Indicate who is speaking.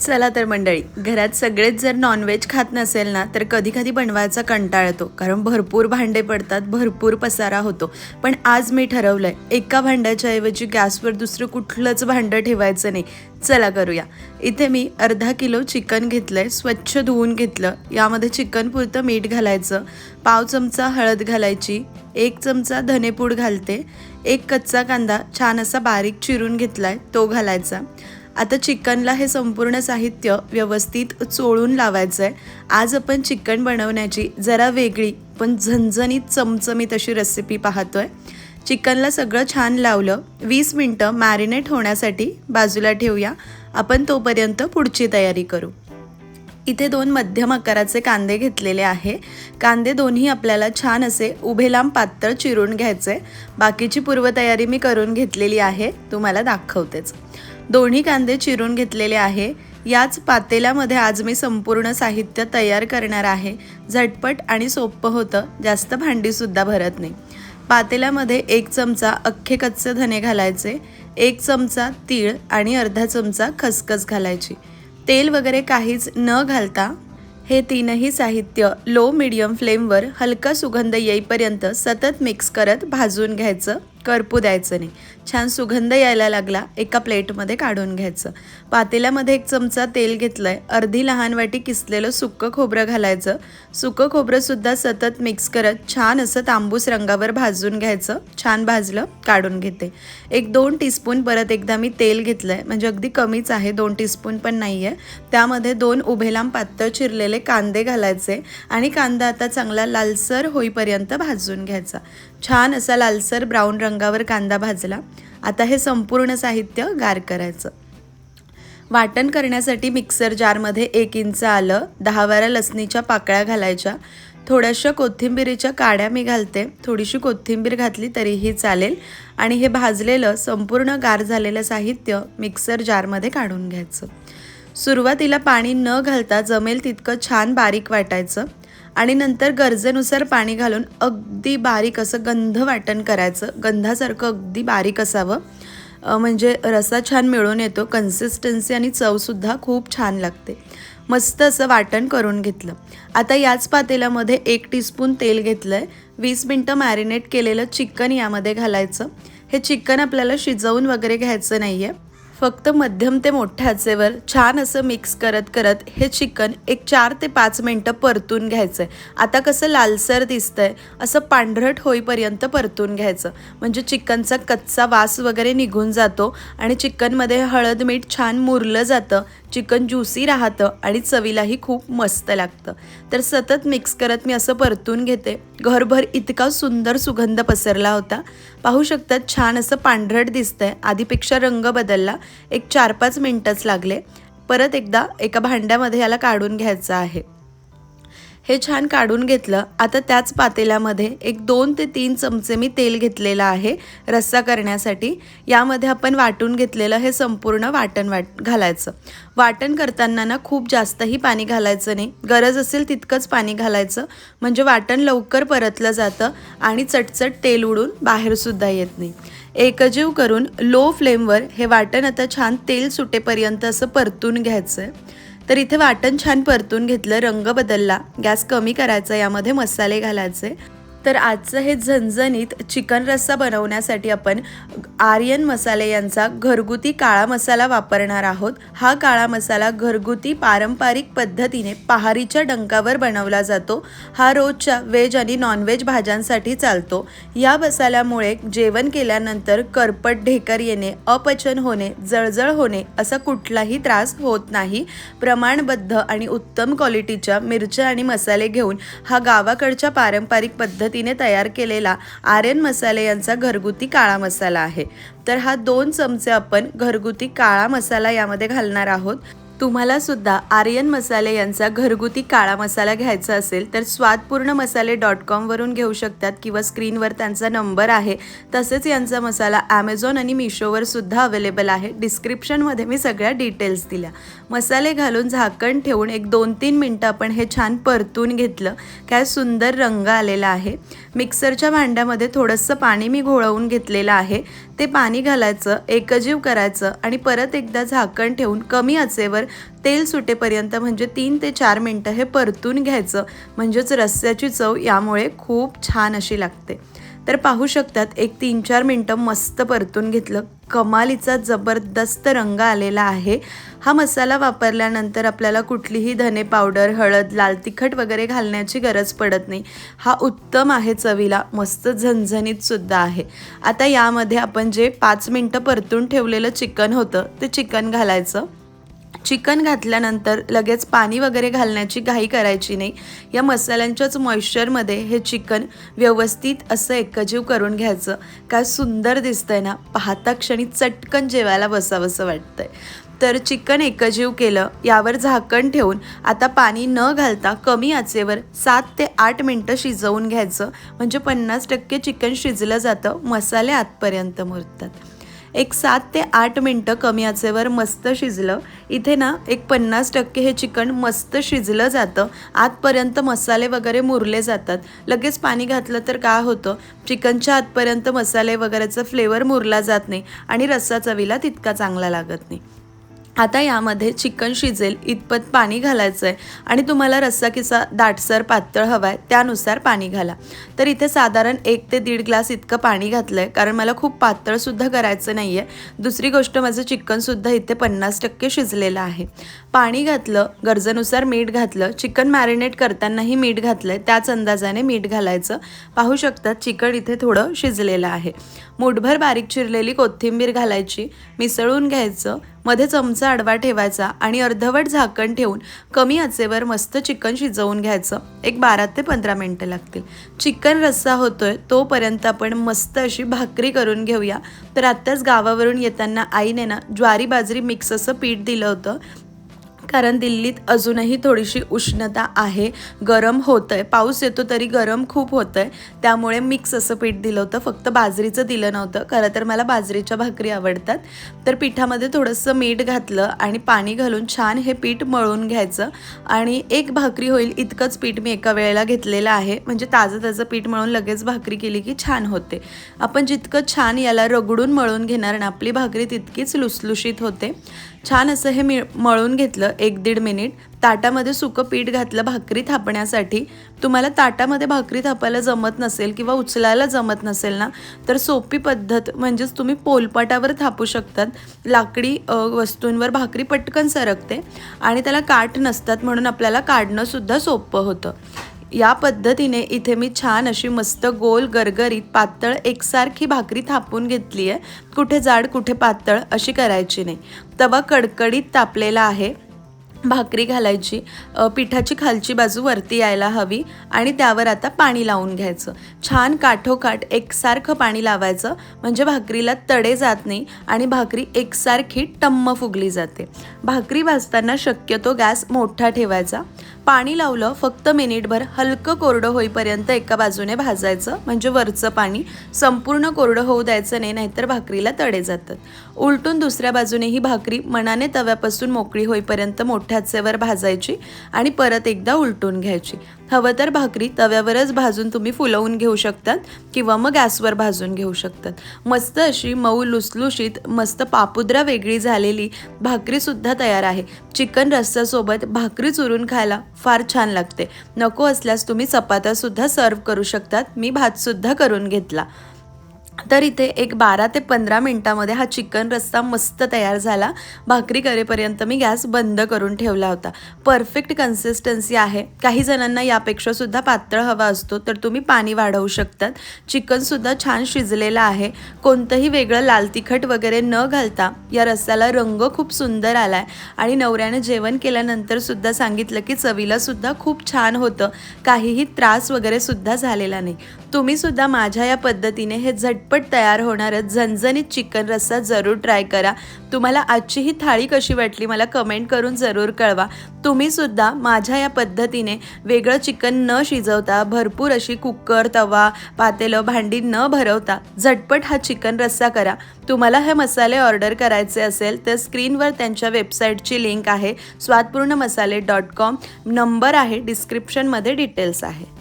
Speaker 1: चला तर मंडळी घरात सगळेच जर नॉनव्हेज खात नसेल ना तर कधी कधी बनवायचा कंटाळ येतो. कारण भरपूर भांडे पडतात भरपूर पसारा होतो. पण आज मी ठरवलंय एका भांड्याच्या ऐवजी गॅसवर दुसरं कुठलंच भांडं ठेवायचं नाही. चला करूया. इथे मी अर्धा किलो चिकन घेतलंय स्वच्छ धुवून घेतलं. यामध्ये चिकन पुरतं मीठ घालायचं. पाव चमचा हळद घालायची. एक चमचा धनेपूड घालते. एक कच्चा कांदा छान असा बारीक चिरून घेतलाय तो घालायचा. आता चिकनला हे संपूर्ण साहित्य व्यवस्थित चोळून लावायचं आहे आज आपण चिकन बनवण्याची जरा वेगळी पण झणझणीत चमचमीत अशी रेसिपी पाहतोय. चिकनला सगळं छान लावलं. वीस मिनटं मॅरिनेट होण्यासाठी बाजूला ठेवूया. आपण तोपर्यंत पुढची तयारी करू. इथे दोन मध्यम आकाराचे कांदे घेतलेले आहे. कांदे दोन्ही आपल्याला छान असे उभे लांब पातळ चिरून घ्यायचे बाकीची पूर्वतयारी मी करून घेतलेली आहे. तुम्हाला दाखवतेच. दोन्ही कांदे चिरून घेतलेले आहे. याच पातेल्यामध्ये आज मी संपूर्ण साहित्य तयार करणार आहे. झटपट आणि सोपं होतं जास्त भांडीसुद्धा भरत नाही. पातेल्यामध्ये एक चमचा अख्खे कच्चे धने घालायचे एक चमचा तीळ आणि अर्धा चमचा खसखस घालायची. तेल वगैरे काहीच न घालता हे तीनही साहित्य लो मिडियम फ्लेमवर हलका सुगंध येईपर्यंत सतत मिक्स करत भाजून घ्यायचं. करपू द्यायचं नाही. छान सुगंध यायला लागला एका प्लेटमध्ये काढून घ्यायचं. पातेल्यामध्ये एक चमचा तेल घेतलंय. अर्धी लहान वाटी किसलेलं सुकं खोबरं घालायचं. सुकं खोबरंसुद्धा सतत मिक्स करत छान असं तांबूस रंगावर भाजून घ्यायचं. छान भाजलं काढून घेते. एक दोन टीस्पून परत एकदा मी तेल घेतलंय. म्हणजे अगदी कमीच आहे दोन टीस्पून पण नाही आहे त्यामध्ये दोन उभे लांब पातळ चिरलेले कांदे घालायचे आणि कांदा आता चांगला लालसर होईपर्यंत भाजून घ्यायचा. छान असा लालसर ब्राऊन रंग रंगावर कांदा भाजला. आता हे संपूर्ण साहित्य गार करायचं. वाटण करण्यासाठी मिक्सर जारमध्ये एक इंच आलं. दहा बारा लसणीच्या पाकळ्या घालायच्या. थोड्याशा कोथिंबिरीच्या काड्या मी घालते. थोडीशी कोथिंबीर घातली तरीही चालेल. आणि हे भाजलेलं संपूर्ण गार झालेलं साहित्य मिक्सर जारमध्ये काढून घ्यायचं. सुरुवातीला पाणी न घालता जमेल तितकं छान बारीक वाटायचं. आणि नंतर गरजेनुसार पाणी घालून अगदी बारीक असं गंध वाटण करायचं. गंधासारखं अगदी बारीक असावं. म्हणजे रसा छान मिळून येतो. कन्सिस्टन्सी आणि चवसुद्धा खूप छान लागते. मस्त असं वाटण करून घेतलं. आता याच पातेल्यामध्ये एक टीस्पून तेल घेतलं आहे वीस मिनटं मॅरिनेट केलेलं चिकन यामध्ये घालायचं. हे चिकन आपल्याला शिजवून वगैरे घ्यायचं नाही आहे फक्त मध्यम ते मोठ्या आचेवर छान असं मिक्स करत करत हे चिकन एक चार ते पाच मिनटं परतून घ्यायचं आहे आता कसं लालसर दिसतंय असं पांढरट होईपर्यंत परतून घ्यायचं. म्हणजे चिकनचा कच्चा वास वगैरे निघून जातो आणि चिकनमध्ये हळद मीठ छान मुरलं जातं. चिकन ज्युसी राहतं आणि चवीलाही खूप मस्त लागतं. तर सतत मिक्स करत मी असं परतून घेते. घरभर इतका सुंदर सुगंध पसरला होता. पाहू शकतात छान असं पांढरट दिसतंय. आधीपेक्षा रंग बदलला. एक चार पाच मिनटंच लागले. परत एकदा एका भांड्यामध्ये याला काढून घ्यायचं आहे. हे छान काढून घेतलं. आता त्याच पातेल्यामध्ये एक दोन ते तीन चमचे मी तेल घेतलेलं आहे रस्सा करण्यासाठी. यामध्ये आपण वाटून घेतलेलं हे संपूर्ण वाटण वाट घालायचं. वाटण करताना ना खूप जास्तही पाणी घालायचं नाही. गरज असेल तितकंच पाणी घालायचं. म्हणजे वाटण लवकर परतलं जातं आणि चटचट तेल उडून बाहेरसुद्धा येत नाही. एकजीव करून लो फ्लेमवर हे वाटण आता छान तेल सुटेपर्यंत असं परतून घ्यायचं आहे तर इथे वाटण छान परतून घेतलं रंग बदलला. गॅस कमी करायचा यामध्ये मसाले घालायचे. तर आजचं हे झणझणीत चिकन रस्सा बनवण्यासाठी आपण आर्यन मसाले यांचा घरगुती काळा मसाला वापरणार आहोत. हा काळा मसाला घरगुती पारंपरिक पद्धतीने पहारीच्या डंकावर बनवला जातो. हा रोजच्या व्हेज आणि नॉनव्हेज भाज्यांसाठी चालतो. या मसाल्यामुळे जेवण केल्यानंतर करपट ढेकर येणे अपचन होणे जळजळ होणे असा कुठलाही त्रास होत नाही. प्रमाणबद्ध आणि उत्तम क्वालिटीच्या मिरच्या आणि मसाले घेऊन हा गावाकडच्या पारंपरिक पद्धतीने तयार केलेला आर्यन मसाले यांचा घरगुती काळा मसाला आहे. तर हा दोन चमचे आपण घरगुती काळा मसाला यामध्ये घालणार आहोत. तुम्हाला सुद्धा आर्यन मसाले यांचा घरगुती काळा मसाला घ्यायचा असेल तर स्वादपूर्ण मसाले डॉट कॉमवरून घेऊ शकतात किंवा स्क्रीनवर त्यांचा नंबर आहे. तसेच यांचा मसाला ॲमेझॉन आणि मिशोवर सुद्धा अवेलेबल आहे. डिस्क्रिप्शनमध्ये मी सगळ्या डिटेल्स दिल्या. मसाले घालून झाकण ठेवून एक दोन तीन मिनटं आपण हे छान परतून घेतलं. काय सुंदर रंग आलेला आहे. मिक्सरच्या भांड्यामध्ये थोडंसं पाणी मी घोळवून घेतलेलं आहे. ते पाणी घालायचं एकजीव करायचं आणि परत एकदा झाकण ठेवून कमी आचेवर तेल सुटेपर्यंत म्हणजे तीन ते चार मिनटं हे परतून घ्यायचं. म्हणजेच रस्स्याची चव यामुळे खूप छान अशी लागते. तर पाहू शकतात एक तीन चार मिनटं मस्त परतून घेतलं. कमालीचा जबरदस्त रंग आलेला आहे. हा मसाला वापरल्यानंतर आपल्याला कुठलीही धने पावडर हळद लाल तिखट वगैरे घालण्याची गरज पडत नाही. हा उत्तम आहे चवीला. मस्त झणझणीत सुद्धा आहे. आता यामध्ये आपण जे पाच मिनटं परतून ठेवलेलं चिकन होतं ते चिकन घालायचं. चिकन घातल्यानंतर लगेच पाणी वगैरे घालण्याची घाई करायची नाही. या मसाल्यांच्याच मॉइश्चरमध्ये हे चिकन व्यवस्थित असं एकजीव करून घ्यायचं. काय सुंदर दिसतंय ना. पाहता क्षणी चटकन जेवायला बसावंसं वाटतंय. तर चिकन एकजीव केलं यावर झाकण ठेवून आता पाणी न घालता कमी आचेवर सात ते आठ मिनटं शिजवून घ्यायचं. म्हणजे पन्नास टक्के चिकन शिजलं जातं. मसाले आतपर्यंत मुरतात. एक सात ते आठ मिनटं कमी आचेवर मस्त शिजलं. इथे ना एक पन्नास टक्के हे चिकन मस्त शिजलं जातं. आतपर्यंत मसाले वगैरे मुरले जातात. लगेच पाणी घातलं तर काय होतं? चिकनच्या आतपर्यंत मसाले वगैरेचा फ्लेवर मुरला जात नाही आणि रस्सा चवीला तितका चांगला लागत नाही. आता यामध्ये चिकन शिजेल इतपत पाणी घालायचं आहे आणि तुम्हाला रस्सा किसा दाटसर पातळ हवा आहे त्यानुसार पाणी घाला. तर इथे साधारण एक ते दीड ग्लास इतकं पाणी घातलं आहे कारण मला खूप पातळसुद्धा करायचं नाही आहे दुसरी गोष्ट माझं चिकनसुद्धा इथे पन्नास टक्के शिजलेलं आहे. पाणी घातलं गरजेनुसार मीठ घातलं चिकन मॅरिनेट करतानाही मीठ घातलं आहे त्याच अंदाजाने मीठ घालायचं. पाहू शकतात चिकन इथे थोडं शिजलेलं आहे. मुठभर बारीक चिरलेली कोथिंबीर घालायची मिसळून घ्यायचं मध्ये चमचा आडवा ठेवायचा आणि अर्धवट झाकण ठेवून कमी आचेवर मस्त चिकन शिजवून घ्यायचं. एक बारा ते पंधरा मिनटं लागतील. चिकन रस्सा होतोय तोपर्यंत आपण मस्त अशी भाकरी करून घेऊया. तर आत्ताच गावावरून येताना आईने ना ज्वारी बाजरी मिक्स असं पीठ दिलं होतं. कारण दिल्लीत अजूनही थोडीशी उष्णता आहे. गरम होतं आहे पाऊस येतो तरी गरम खूप होतं आहे त्यामुळे मिक्स असं पीठ दिलं होतं. फक्त बाजरीचं दिलं नव्हतं. खरं तर मला बाजरीच्या भाकरी आवडतात. तर पिठामध्ये थोडंसं मीठ घातलं आणि पाणी घालून छान हे पीठ मळून घ्यायचं. आणि एक भाकरी होईल इतकंच पीठ मी एका वेळेला घेतलेलं आहे. म्हणजे ताजं ताजं पीठ मळून लगेच भाकरी केली की छान होते. आपण जितकं छान याला रगडून मळून घेणार ना आपली भाकरी तितकीच लुसलुशीत होते. छान असं हे मिळ मळून घेतलं. एक दीड मिनिट ताटामध्ये सुकं पीठ घातलं भाकरी थापण्यासाठी. तुम्हाला ताटामध्ये भाकरी थापायला जमत नसेल किंवा उचलायला जमत नसेल ना तर सोपी पद्धत म्हणजेच तुम्ही पोलपाटावर थापू शकतात. लाकडी वस्तूंवर भाकरी पटकन सरकते आणि त्याला काठ नसतात म्हणून आपल्याला काढणंसुद्धा सोपं होतं. या पद्धतीने इथे मी छान अशी मस्त गोल गरगरीत पातळ एकसारखी भाकरी थापून घेतली आहे कुठे जाड कुठे पातळ अशी करायची नाही. तवा कडकडीत तापलेला आहे. भाकरी घालायची पिठाची खालची बाजू वरती यायला हवी आणि त्यावर आता पाणी लावून घ्यायचं. छान काठोकाठ एकसारखं पाणी लावायचं म्हणजे भाकरीला तडे जात नाही आणि भाकरी एकसारखी टम्म फुगली जाते. भाकरी भाजताना शक्यतो गॅस मोठा ठेवायचा. पाणी लावलं फक्त मिनिटभर हलकं कोरडं होईपर्यंत एका बाजूने भाजायचं. म्हणजे वरचं पाणी संपूर्ण कोरडं होऊ द्यायचं नाही नाहीतर भाकरीला तडे जातात. उलटून दुसऱ्या बाजूने ही भाकरी मनाने तव्यापासून मोकळी होईपर्यंत मोठ्या भाजायची आणि परत एकदा उलटून घ्यायची. हवं तर भाकरी तव्यावरच भाजून तुम्ही फुलवून घेऊ शकतात किंवा मग गॅसवर भाजून घेऊ शकतात. मस्त अशी मऊ लुसलुशीत मस्त पापुद्रा वेगळी झालेली भाकरीसुद्धा तयार आहे. चिकन रस्सासोबत भाकरी चुरून खायला फार छान लागते. नको असल्यास तुम्ही चपात्यासुद्धा सर्व करू शकतात. मी भातसुद्धा करून घेतला. तर इथे एक बारा ते पंधरा मिनटामध्ये हा चिकन रस्सा मस्त तयार झाला. भाकरी करेपर्यंत मी गॅस बंद करून ठेवला होता. परफेक्ट कन्सिस्टन्सी आहे. काही जणांना यापेक्षा सुद्धा पातळ हवा असतो तर तुम्ही पाणी वाढवू शकतात. चिकनसुद्धा छान शिजलेलं आहे. कोणतंही वेगळं लाल तिखट वगैरे न घालता या रस्त्याला रंग खूप सुंदर आला आहे आणि नवऱ्याने जेवण केल्यानंतरसुद्धा सांगितलं की चवीलासुद्धा खूप छान होतं. काहीही त्रास वगैरे सुद्धा झालेला नाही. तुम्हीसुद्धा माझ्या या पद्धतीने हे झटपट तयार होणारं झणझणीत चिकन रस्सा जरूर ट्राय करा. तुम्हाला आजची ही थाळी कशी वाटली मला कमेंट करून जरूर कळवा. तुम्हीसुद्धा माझ्या या पद्धतीने वेगळं चिकन न शिजवता भरपूर अशी कुकर तवा पातेलं भांडी न भरवता झटपट हा चिकन रस्सा करा. तुम्हाला हे मसाले ऑर्डर करायचे असेल तर स्क्रीनवर त्यांच्या वेबसाईटची लिंक आहे. स्वादपूर्ण मसाले डॉट कॉम. नंबर आहे डिस्क्रिप्शनमध्ये डिटेल्स आहे.